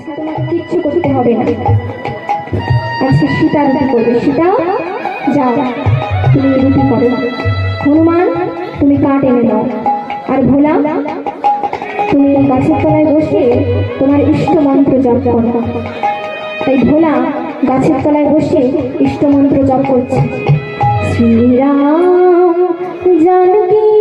আজকে তোমাকে কিচ্ছু করতে হবে না। আজকে সীতা রুটি করবে? সীতা যাও। তুমি রুটি করো। হনুমান, তুমি কাঠ এনে নাও আর ভোলা, তুমি গাছের তলায় বসে তোমার ইষ্ট মন্ত্র জপ করো। তাই ভোলা গাছের তলায় বসে ইষ্ট মন্ত্র জপ করছে। শ্রীরাম, জানকী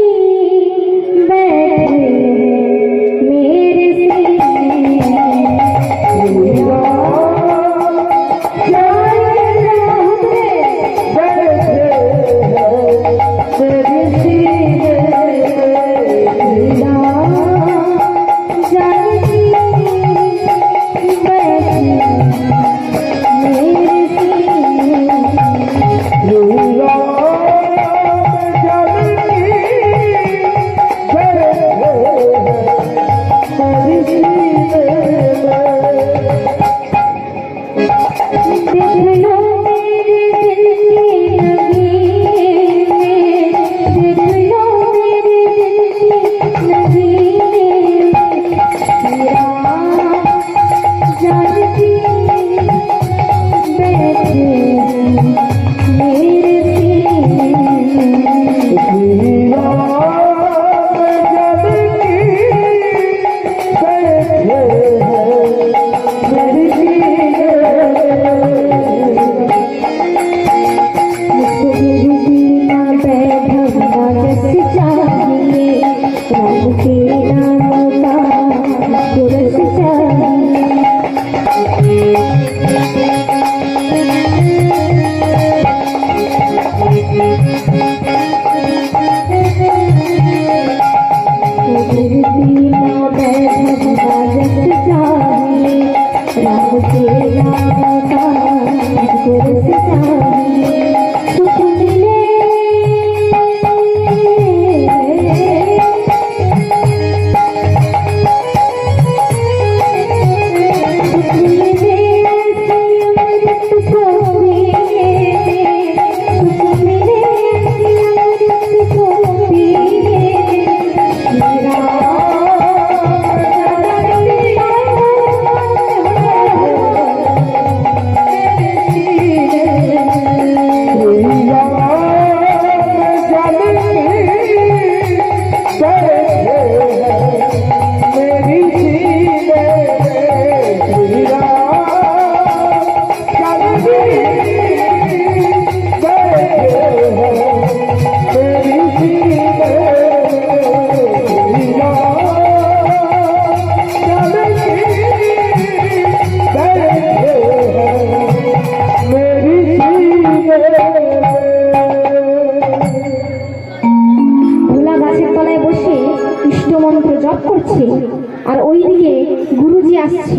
গুরুজি আসছে।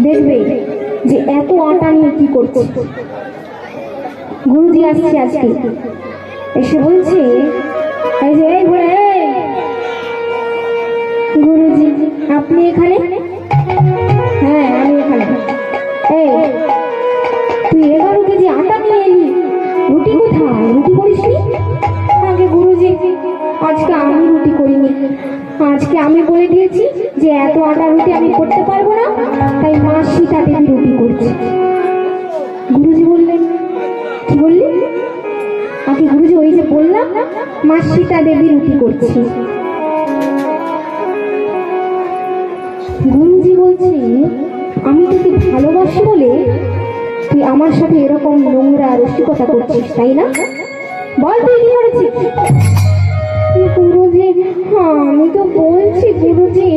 দেখবে যে এত আটা নিয়ে কি করছে। গুরুজি আসছে আজকে। এসে বলছে, এই যে, এই এই। গুরুজি, আপনি এখানে? হ্যাঁ আমি এখানে। এই, তুই এগারো কেজি আটা নিয়ে এলি, রুটি কোথায়? রুটি করিসনি? আগে গুরুজি আজকে আমি রুটি করিনি। আজকে আমি বলে দিয়েছি যে এত আটা রুটি আমি করতে পারব না, তাই মা সীতা দেবী রুটি করছে। গুরুজি বললেন, কি বললি? আগে গুরুজি, ওই যে বললাম মা সীতা দেবী রুটি করছে। গুরুজি বলছে, আমি তোকে ভালোবাসি বলে তুই আমার সাথে এরকম নোংরা রসিকতা করছিস, তাই না? বল, তুই কি করেছিস? গুরুজি আমি তো বলছি গুরুজি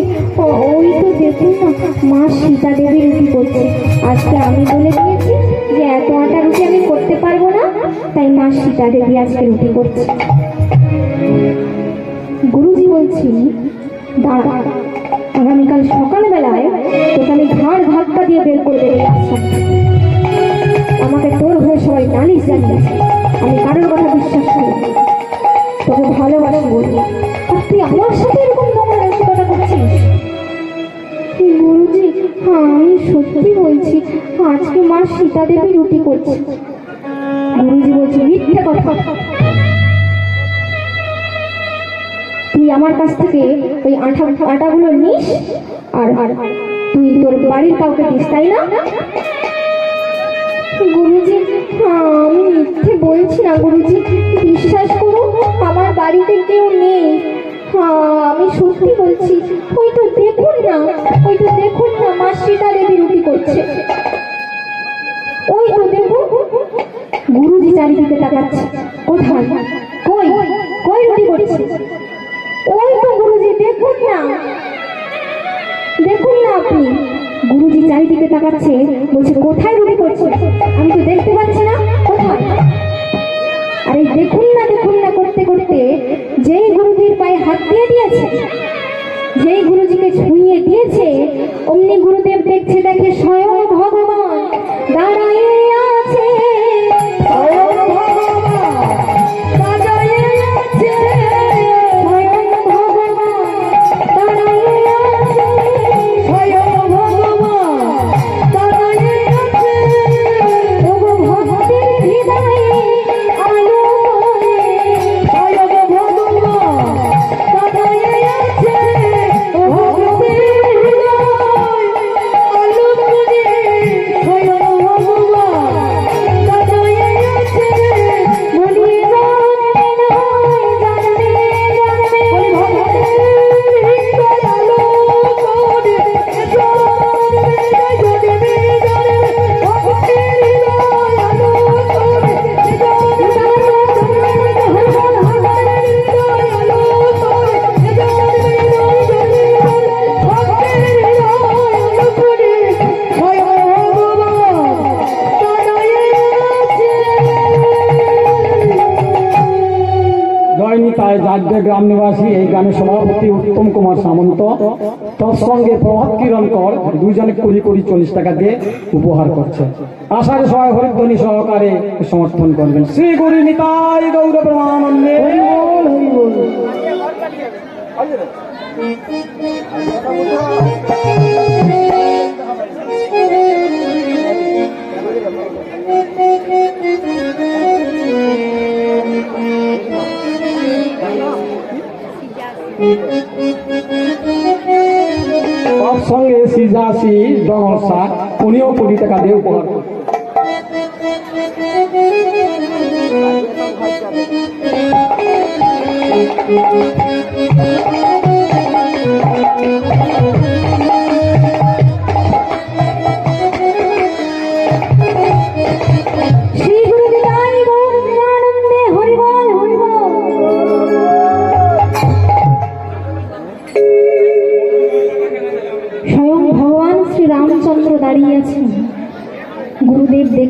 ওই তো দেখুন না, মা সীতা দেবী রুটি করছে আজকে আমি বলে দিয়েছি যে এত আটা রুটি আমি করতে পারব না, তাই মা সীতা দেবী আজকে রুটি করছে গুরুজি বলছি, দাঁড়া, আগামীকাল সকালবেলায় তোকে আমি ঘাড় ধাক্কা দিয়ে বের করে দেবো। আমাকে তোর হয়ে সবাই নালিশ জানিয়েছে আমি কারোর কথা বিশ্বাস করি। তোকে ভালোবাসি বলব আর তুই আমার সাথে এরকম নোংরা রসিকতা করছিস গুরুজি আমি সত্যি বলছি, আজকে মা সীতা দেবী রুটি করছে। গুরুজি বলছে, মিথ্যে কথা। তুই আমার কাছ থেকে ওই আঠা আটাগুলো নিস, আর আর তুই তোর বাড়ির কাউকে দিস, তাই না? গুরুজি আমি মিথ্যে বলছি না, গুরুজি। বিশ্বাস করুন, আমার বাড়িতে কেউ নেই। আমি সত্যি বলছি ওই তো দেখুন না ওই তো দেখুন না, মা সীতা দেবী রুটি করছে। ওই তো দেখুন, গুরুজি চারিদিকে তাকাচ্ছে। কোথায়? কই? কই রুটি করছে? ওই তো গুরুজি, দেখুন না। দেখুন না আপনি। গুরুজি চারিদিকে তাকাচ্ছে, বলছে, কোথায় রুটি করছে? আমি তো দেখতে পাচ্ছি না আরে দেখুন না দেখুন না করতে করতে যেই গুরুজির পায়ে হাত দিয়ে দিয়েছে, যেই গুরুজিকে ছুঁয়ে দিয়েছে, অমনি গুরুদেব দেখছে জাগ্যে গ্রাম নিবাসী এই গ্রামের সভাপতি উত্তম কুমার সামন্ত তার সঙ্গে প্রভাত কিরণ কর দুজনে কুড়ি কুড়ি চল্লিশ টাকা দিয়ে উপহার করছে। আশা করি সবাই হরিধ্বনি সহকারে সমর্থন করবেন। শ্রী গুরু নিতাই গৌর প্রমানন্দে। উনিও কোটি টাকা দিয়ে উপহার করছেন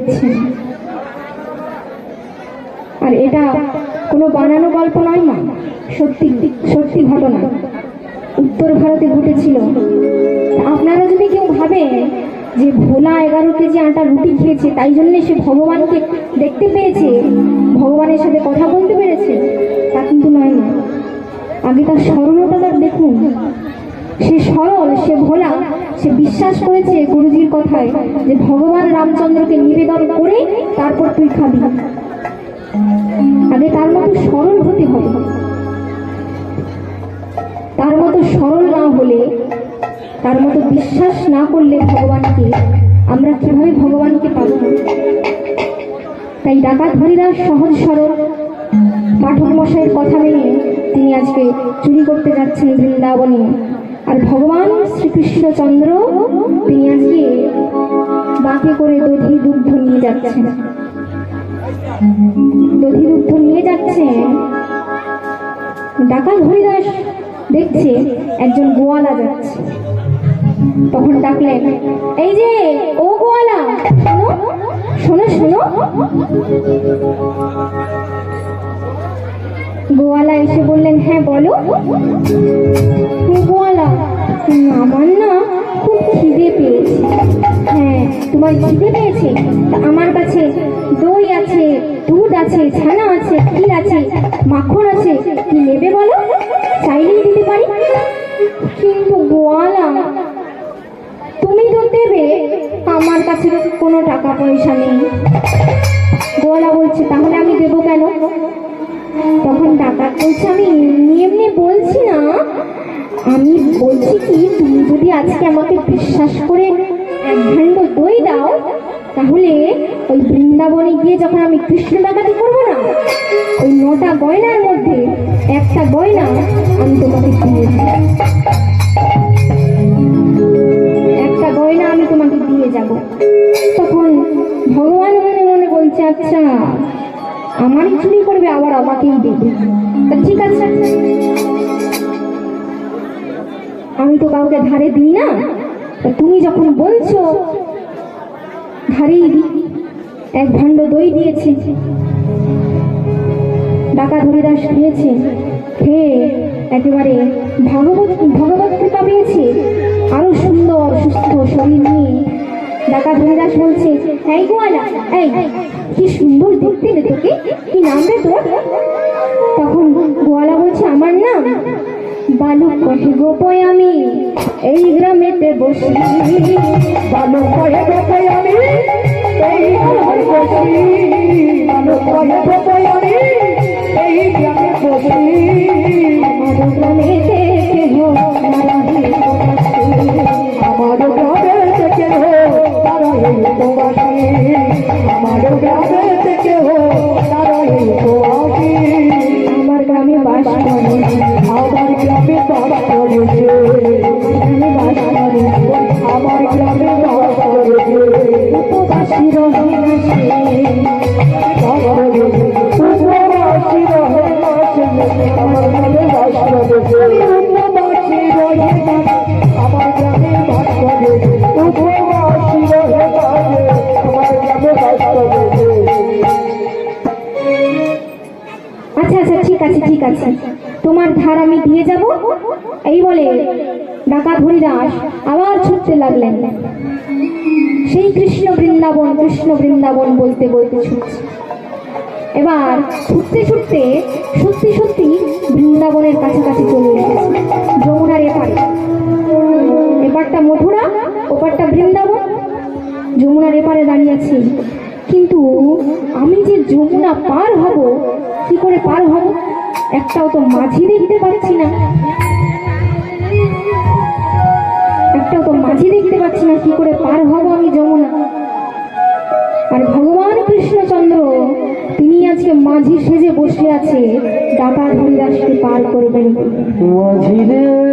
দেখছেন আর এটা কোনো বানানো গল্প নয় মা, সত্যি সত্যি ঘটনা। উত্তর ভারতে ঘটেছিল। আপনারা যদি কেউ ভাবেন যে ভোলা এগারো কেজি আটা রুটি খেয়েছে, তাই জন্য সে ভগবানকে দেখতে পেয়েছে, ভগবানের সাথে কথা বলতে পেরেছে, তা কিন্তু নয় না আগে তার সরলতা দেখুন। সে সরল, সে ভোলা, সে বিশ্বাস করেছে গুরুজির কথায় যে ভগবান রামচন্দ্রকে নিবেদন করে তারপর তুই খাবি। আগে তার মতো সরল হতে হবে। তার মতো সরল না হলে, তার মতো বিশ্বাস না করলে ভগবানকে আমরা কীভাবে ভগবানকে পাব? তাই ডাকাত হরিদাস সহজ সরল। পাঠক মশাইয়ের কথা মেনে তিনি আজকে চুরি করতে যাচ্ছেন বৃন্দাবনে। আর ভগবান শ্রীকৃষ্ণচন্দ্র তিনি আজকে বাঁকে করে দধি দুগ্ধ নিয়ে যাচ্ছেন। দধি দুগ্ধ নিয়ে যাচ্ছেন। ডাকাত হরিদাস দেখছে একজন গোয়ালা যাচ্ছে। তখন ডাকলেন, এই যে, ও গোয়ালা, শোনো শোনো শোনো। গোয়ালা এসে বললেন হ্যাঁ বলো। গোয়ালা। আমার না খুব খিদে পেয়েছে। হ্যাঁ তোমার খিদে পেয়েছে? আমার কাছে দই আছে, দুধ আছে, ছানা আছে ক্ষীর আছে, মাখন আছে, কি নেবে বলো? চাইলেই দিতে পারি। কিন্তু গোয়ালা, তুমি তো দেবে, আমার কাছে কোনো টাকা পয়সা নেই। গোয়ালা বলছে, তাহলে আমি দেবো কেন? তখন ডাকাত বলছে, আমি এমনি এমনি বলছি না আমি বলছি কি, তুমি যদি আজকে আমাকে বিশ্বাস করে এক ভাণ্ড দই দাও, তাহলে ওই বৃন্দাবনে গিয়ে যখন আমি কৃষ্ণ ডাকাতি করব না, ওই নটা গয়নার মধ্যে একটা গয়না আমি তোমাকে দিয়ে দেব। একটা গয়না আমি তোমাকে দিয়ে যাব তখন ভগবান মনে মনে বলছে আচ্ছা আমারই চুরি করবে, আবার আমাকেই দেবে। ঠিক আছে। আমি তো কাউকে ধারে দিই না। তুমি যখন বলছো, ধারেই দিই। এক ভাণ্ড দই দিয়েছে। ডাকা হরিদাস খেয়েছে। খেয়ে একেবারে ভাগবত, ভগবত কৃপা পেয়েছে। আরও সুন্দর, সুস্থ শরীর নিয়ে ডাকা হরিদাস বলছে, এই গোয়ালা, এই কি সুন্দর দেখতে রে তোকে। কি নাম রে তোর? তখন গোয়ালা বলছে আমার নাম বালু কহে গোপয় আমি। এই গ্রামেতে বসি। বালু কয়ে গোপাই আমি। এই গ্রামে বসি। বালু কয়ে গোপাই আমি। এই গ্রামে বসি। আমার গ্রামেতে কেহ নারাহে আমার গ্রামে থেকে হো তারা দিয়ে যাব? এই বলে ডাকাত হরিদাস আবার ছুটতে লাগলেন। সেই কৃষ্ণ বৃন্দাবন কৃষ্ণ বৃন্দাবন বলতে বলতে ছুটছে। এবার ছুটতে ছুটতে, সত্যি সত্যি বৃন্দাবনের কাছাকাছি চলে এসেছে, যমুনার এপারে। এপারটা মথুরা, ওপারটা বৃন্দাবন। যমুনার এপারে দাঁড়িয়ে আছি। কিন্তু আমি যে যমুনা পার হব, কি করে পার হব? একটাও তো মাঝি দেখতে পাচ্ছি না একটাও তো মাঝি দেখতে পাচ্ছি না, কি করে পার হব আমি যমুনা আর ভগবান কৃষ্ণচন্দ্র, তিনি আজকে মাঝি সেজে বসে আছে, দাতা হরিদাসকে পার করবেন বলে।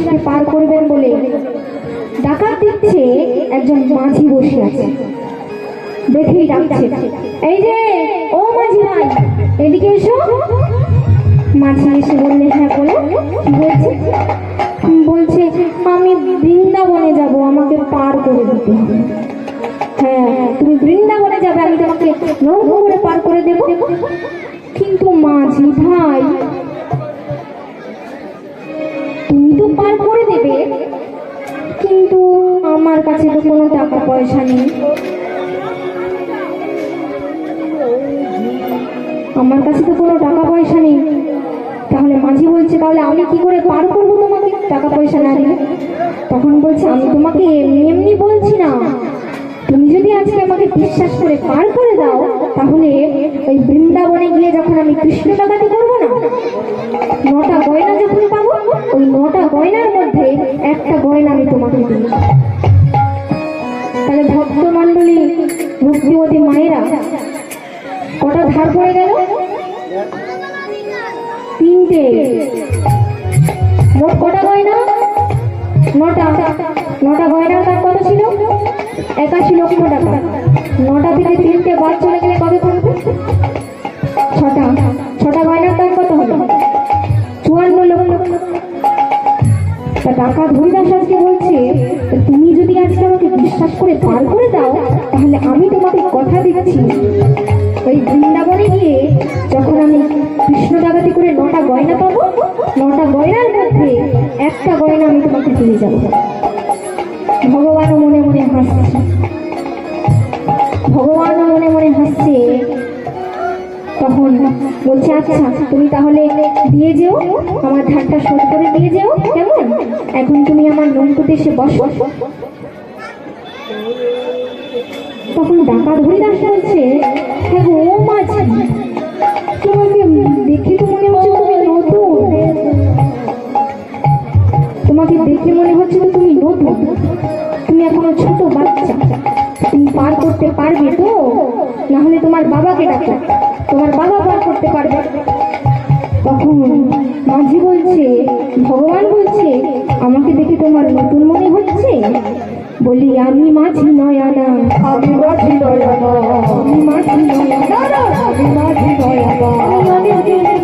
হরিদাসকে পার করবেন বলে ডাকাত দিচ্ছে একজন মাঝি বসে আছে। দেখেই ডাকছে। এই যে, ও মাঝি ভাই, এদিকে এসো। মাঝি এসে বললে হ্যাঁ বলো। বলছে বলছে, আমি বৃন্দাবনে যাব, আমাকে পার করে দিতে হবে। হ্যাঁ তুমি বৃন্দাবনে যাবে, আমি তোমাকে নৌকো করে পার করে দেব। কিন্তু মাঝি ভাই তুমি তো পার করে দেবে। কিন্তু আমার কাছে তো কোনো টাকা পয়সা নেই। আমার কাছে তো কোনো টাকা পয়সা নেই। তাহলে মাঝি বলছে, তাহলে আমি কি করে পার করব তোমাকে? টাকা পয়সা না দিলে? তখন বলছে, আমি তোমাকে এমনি এমনি বলছি না। যদি আজকে আমাকে বিশ্বাস করে পার করে দাও, তাহলে ওই বৃন্দাবনে গিয়ে যখন আমি কৃষ্ণ ডাকাতি করব না, নটা গয়না যখন পাবো, ওই নটা গয়নার মধ্যে একটা গয়না আমি তোমাকে দিই তাহলে ভক্ত মন্ডলী ভক্তিমতী মায়েরা, কটা ধার পড়ে গেল? তিনটে। মোট কটা গয়না? নটা নটা গয়নার দাম কত ছিল? একাশি লক্ষ টাকা। নটা থেকে তিনটে বাদ চলে গেলে কত থাকবে ছটা। ছটা গয়নার দাম কত হলো চুয়ান্ন লক্ষ। তা টাকা হরিদাস আজকে বলছে, তুমি যদি আজকে আমাকে বিশ্বাস করে পার করে দাও, তাহলে আমি তোমাকে কথা দিচ্ছি। ওই বৃন্দাবনে গিয়ে যখন আমি কৃষ্ণ ডাকাতি করে নটা গয়না পাবো, নটা গয়নার মধ্যে একটা গয়না আমি তোমাকে দিয়ে যাব। ভগবানও মনে মনে হাসছে। ভগবানও মনে মনে হাসছে। তখন বলছে আচ্ছা তুমি তাহলে দিয়ে যেও, আমার ধারটা শোধ করে দিয়ে যেও, কেমন? এখন তুমি আমার নৌকুতে এসে বসো। তখন ডাকা হরিদাস বলছে গো ও মাঝি তোমাকে দেখে তো মনে হচ্ছে তুমি নতুন। তোমাকে দেখে মনে হচ্ছে তো তুমি নতুন। তুমি এখনও ছোট বাচ্চা। তুমি পার করতে পারবে তো? না হলে তোমার বাবাকে ডাকো। তোমার বাবা পার করতে পারবে। তখন মাঝি বলছে, ভগবান বলছে, আমাকে দেখে তোমার নতুন মনে হচ্ছে? বলি আমি মাঝি নয়ানা আমি মাঝি নয়না আমি মাঝি নয়ানা আমি মাঝি নয়না আমি দিনের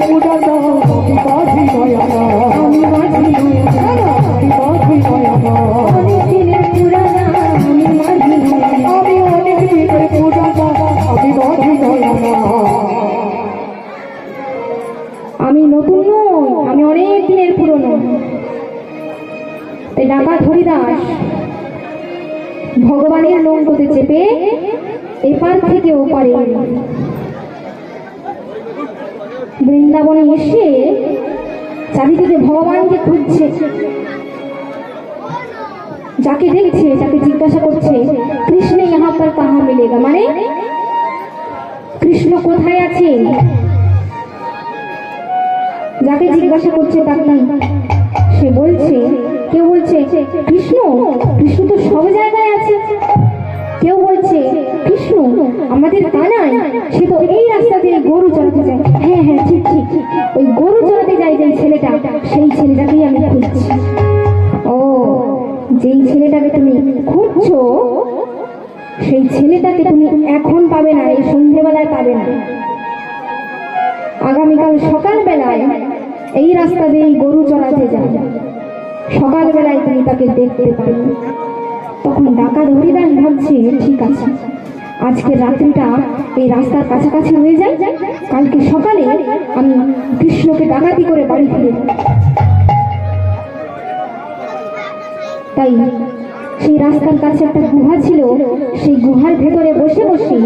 পুরানা আমি বলি আমি আমি আমি ভগবানের নৌকোতে চেপে এপার থেকে ওপারে। বৃন্দাবনে এসে চারিদিকে ভগবানকে খুঁজছে। যাকে দেখছে, যাকে জিজ্ঞাসা করছে, কৃষ্ণ ইহা পর কাহা মিলেগা? মানে কৃষ্ণ কোথায় আছে যাকে জিজ্ঞাসা করছে তাকে সে বলছে কেউ বলছে, কৃষ্ণ কৃষ্ণ তো সব জায়গায় আছে। কেউ বলছে, কৃষ্ণ, আমাদের কানাই সে তো এই রাস্তা দিয়ে গরু চড়াতে যায়। হ্যাঁ হ্যাঁ ঠিক ঠিক ওই গরু চড়াতে যায় যে ছেলেটা, সেই ছেলেটাকেই আমি খুঁজছি। ও, যেই ছেলেটাকে তুমি খুঁজছো, সেই ছেলেটাকে তুমি এখন পাবে না, এই সন্ধেবেলায় পাবে না। আগামীকাল সকালবেলায় এই রাস্তা দিয়ে গরু চড়াতে যাবে। সকালবেলায় তুমি তাকে দেখতে পাবে তখন ডাকাত হরিদাস ভাবছে, ঠিক আছে, আজকে রাত্রিটা এই রাস্তার কাছাকাছি হয়ে যায় কালকে সকালে আমি কৃষ্ণকে ডাকাতি করে বাড়ি ফিরে। তাই সেই রাস্তার কাছে একটা গুহা ছিল। সেই গুহার ভেতরে বসে বসে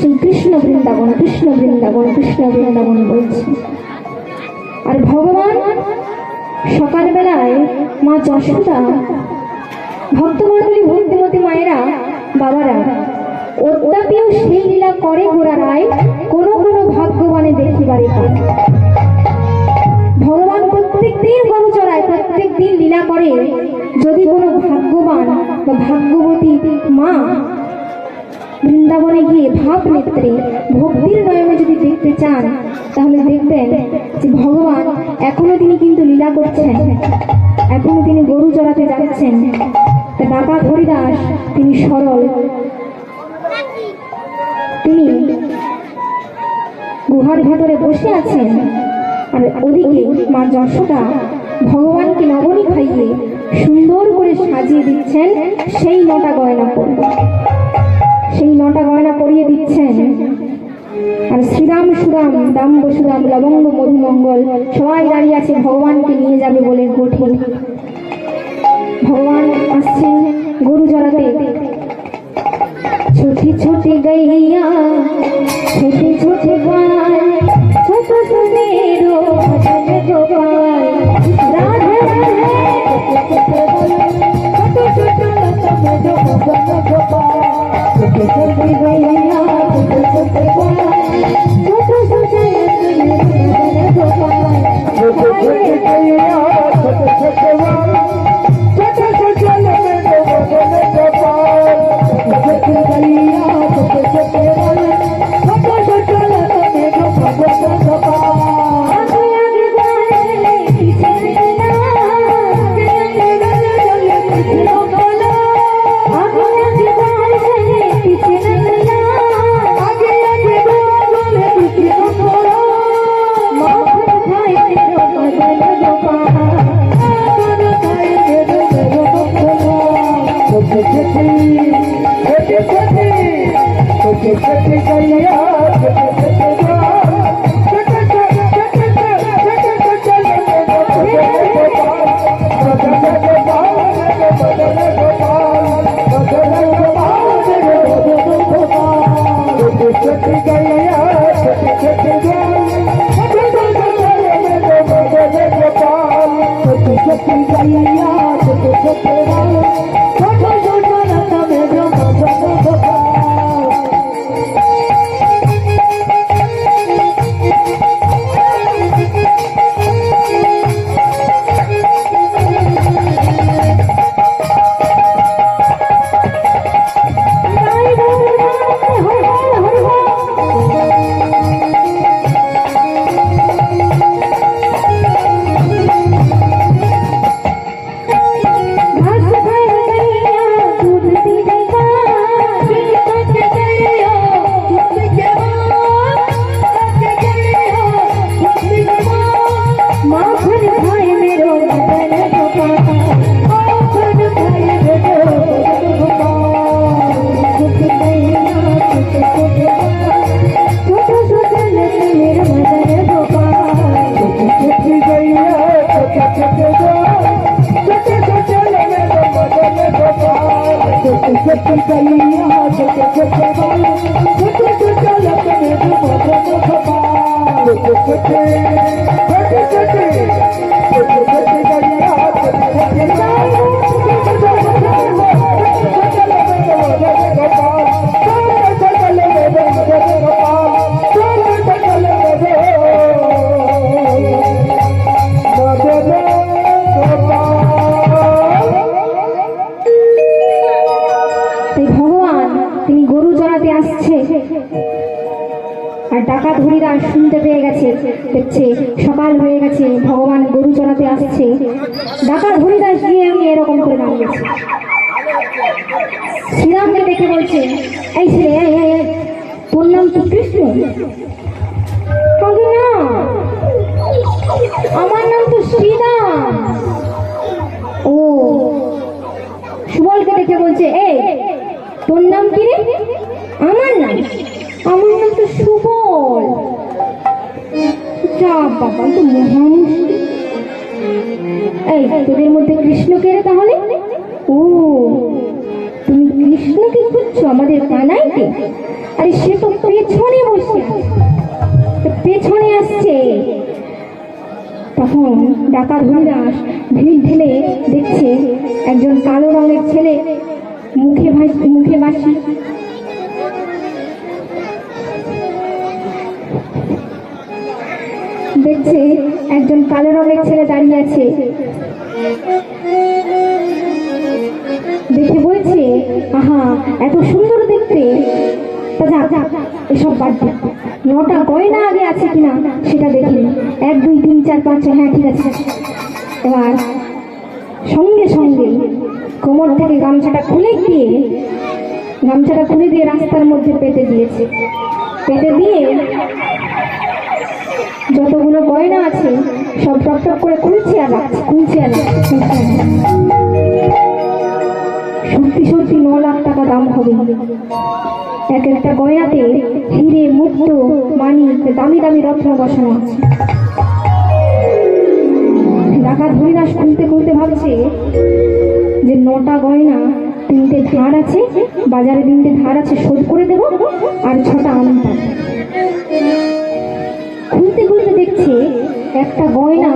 সেই কৃষ্ণ বৃন্দাবন কৃষ্ণ বৃন্দাবন কৃষ্ণ বৃন্দাবন বলছে। আর ভগবান সকালবেলায় মা যশোদা, ভক্তমণ্ডলী ভক্তিমতী মায়েরা, বাবারা অদ্যাপিও সেই লীলা করে গোড়ারায় কোনো কোনো ভাগ্যবানে দেখিবারে ভগবান প্রত্যেক দিন গরু চড়ায় প্রত্যেক দিন লীলা করে। যদি কোনো ভাগ্যবান বা ভাগ্যবতী মা বৃন্দাবনে গিয়ে ভাব নেত্রে, ভক্তির নয়নে যদি দেখতে চান, তাহলে দেখবেন যে ভগবান এখনও তিনি কিন্তু লীলা করছেন। এখনও তিনি গরু চড়াতে যাচ্ছেন। তা ডাকাত হরিদাস তিনি সরল। তিনি গুহার ভেতরে বসে আছেন। আর ওদিকে মা যশোদা ভগবানকে নবনী খাইয়ে সুন্দর করে সাজিয়ে দিচ্ছেন সেই নটা গয়না সেই নটা গয়না পরিয়ে দিচ্ছেন। আর শ্রীরাম সুরাম, দাম বসুরাম, লবঙ্গ মধুমঙ্গল সবাই দাঁড়িয়ে আছে, ভগবানকে নিয়ে যাবে বলে গোঠে। ভগবান আসছেন গরু জড়াতে। ছুটি ছুটি গাইয়া, ছুটি ছুটি গান ছোট সুনেরো ছোট ছোট ছোট Thank you. கட்டுகளை ডাকাত হরিরা শুনতে পেয়ে গেছে, দেখছে, সকাল হয়ে গেছে, ভগবান গরু চড়াতে আসছে। ডাকাত হরিদাস গিয়ে আমি এরকম করে দাঁড়িয়েছে শ্রীরামকে দেখে বলছে, এই ছেলে তোর নাম কি কৃষ্ণ? না আমার নাম তো শ্রীরাম। ও, সুবলকে দেখে বলছে, এই, তোর নাম কি রে? আমার নাম আমার নাম তো সুবল যা বাবা তো মহামুশকিল এই তোদের মধ্যে কৃষ্ণ কে রে তাহলে? ও, তুমি কৃষ্ণকে খুঁজছো আমাদের কানাইকে? আরে, সে তো পেছনে বসে পেছনে আসছে। তখন ডাকাত হরিদাস ভিড় ঢেলে দেখছে একজন কালো রঙের ছেলে মুখে মুখে বাসি দেখছে একজন কালো রঙের ছেলে দাঁড়িয়ে আছে। দেখে বলছে, আহা, এত সুন্দর দেখতে। এসব বাদ নটা গয়না আগে আছে কিনা সেটা দেখি এক, দুই, তিন, চার, পাঁচ হ্যাঁ ঠিক আছে। এবার সঙ্গে সঙ্গে কোমর থেকে গামছাটা খুলে দিয়ে গামছাটা খুলে দিয়ে রাস্তার মধ্যে পেতে দিয়েছে। পেতে দিয়ে যতগুলো গয়না আছে, সব টপ টপ করে খুলছে রাখছে খুলছে রাখছে। সত্যি সত্যি ন লাখ টাকা দাম হবে। এক একটা গয়নাতে হিরে, মুক্ত, মানি, দামি দামি রত্ন বসানো আছে। ডাকাত হরিদাস খুলতে খুলতে ভাবছে যে নটা গয়না, তিনটে ধার আছে, বাজারে তিনটে ধার আছে, শোধ করে দেব আর ছটা আমি পাবো। খুলতে খুলতে দেখছে একটা গয়না,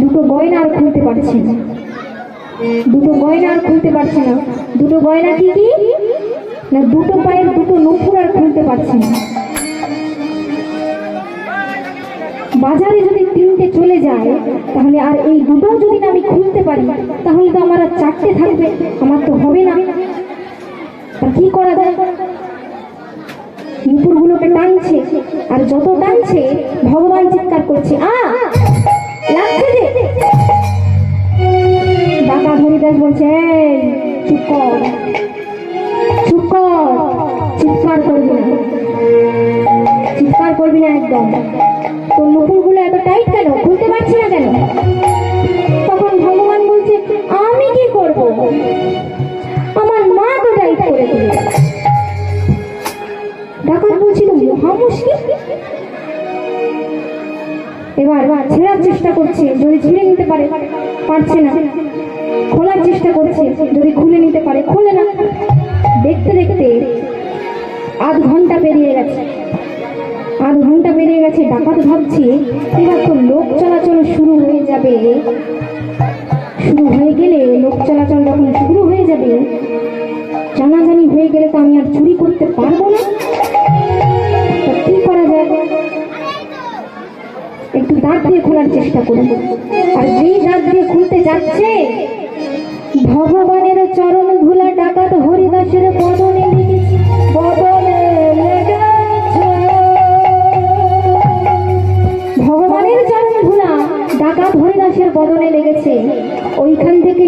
দুটো গয়না আর খুলতে পারছে না। দুটো গয়না আর খুলতে পারছে না। দুটো গয়না কি কি? না, দুটো পায়ের দুটো নপুর আর খুলতে পারছে না। বাজারে যদি তিনটে চলে যায়, তাহলে আর এই দুটো যদি না আমি খুলতে পারি, তাহলে তো আমার আর চারটে থাকবে, আমার তো হবে না। কি করা যায়? নুপুরগুলোকে টানছে আর যত টানছে ভগবান চিৎকার করছে আ লাগছে যে? ডাকা হরিদাস বলছে "এই, চুপ কর চুপ কর চিৎকার করবি না চিৎকার করবি না একদম। তোর নুপুরগুলো এত টাইট কেন? খুলতে পারছি না কেন? তখন ভগবান বলছে আমি কি করব? আমার মা তো টাইট করে দিল। ডাকাত বলছিল মহা মুশকিল। এবার ছেঁড়ার চেষ্টা করছে, যদি ছিঁড়ে নিতে পারে, পারছে না। খোলার চেষ্টা করছে, যদি খুলে নিতে পারে, খোলে না। দেখতে দেখতে আধ ঘণ্টা পেরিয়ে গেছে। আধ ঘণ্টা পেরিয়ে গেছে, ডাকাত ভাবছে, এবার তো লোক চলাচল শুরু হয়ে যাবে। শুরু হয়ে গেলে লোক চলাচল যখন শুরু হয়ে যাবে, জানাজানি হয়ে গেলে তো আমি আর চুরি করতে পারব না। একটু দাঁত দিয়ে খোলার চেষ্টা করুন। আর যেই দাঁত দিয়ে খুলতে যাচ্ছে, ভগবানের চরণ ভুলা ডাকাত হরিদাসের পদনে ভগবানের চরণ ভুলা ডাকাত হরিদাসের বদনে লেগেছে। ওইখান থেকে